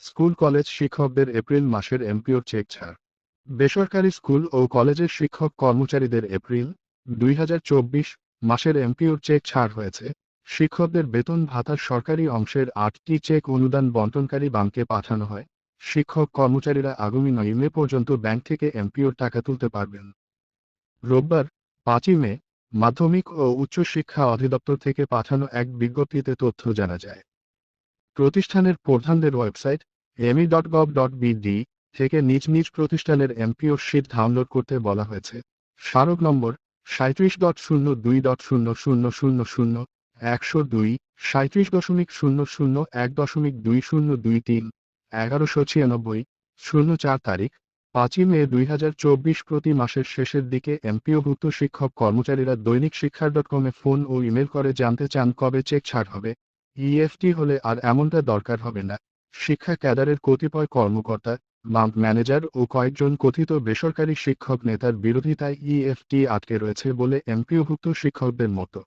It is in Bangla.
স্কুল, কলেজ শিক্ষকদের এপ্রিল মাসের এমপিওর চেক ছাড়। বেসরকারি স্কুল ও কলেজের শিক্ষক কর্মচারীদের এপ্রিল দুই হাজার চব্বিশ মাসের এমপিওর চেক ছাড় হয়েছে। শিক্ষকদের বেতন ভাতার সরকারি অংশের আটটি চেক অনুদান বন্টনকারী ব্যাংকে পাঠানো হয়। শিক্ষক কর্মচারীরা আগামী নয় মে পর্যন্ত ব্যাংক থেকে এমপিওর টাকা তুলতে পারবেন। রোববার পাঁচই মে মাধ্যমিক ও উচ্চশিক্ষা অধিদপ্তর থেকে পাঠানো এক বিজ্ঞপ্তিতে তথ্য জানা যায়। প্রতিষ্ঠানের প্রধানদের ওয়েবসাইট এমি ডট গভ ডট থেকে নিজ নিজ প্রতিষ্ঠানের এমপিও শীট ডাউনলোড করতে বলা হয়েছে। স্মারক নম্বর সাঁত্রিশ ডট শূন্য দুই ডট শূন্য শূন্য শূন্য শূন্য, একশো দুই সাঁত্রিশ দশমিক শূন্য শূন্য এক দশমিক দুই শূন্য দুই তিন, এগারোশো ছিয়ানব্বই, শূন্য চার তারিখ, পাঁচই মে দুই হাজার চব্বিশ প্রতি মাসের শেষের দিকে এমপিওভুক্ত শিক্ষক কর্মচারীরা দৈনিক শিক্ষার ডট কমে ফোন ও ইমেল করে জানতে চান কবে চেক ছাড় হবে। ইএফটি হলে আর এমনটা দরকার হবে না। শিক্ষা ক্যাডারের কতিপয় কর্মকর্তা বাম্প ম্যানেজার ও কয়েকজন কথিত বেসরকারি শিক্ষক নেতার বিরোধিতায় ইএফটি আটকে রয়েছে বলে এমপিওভুক্ত শিক্ষকদের মতো।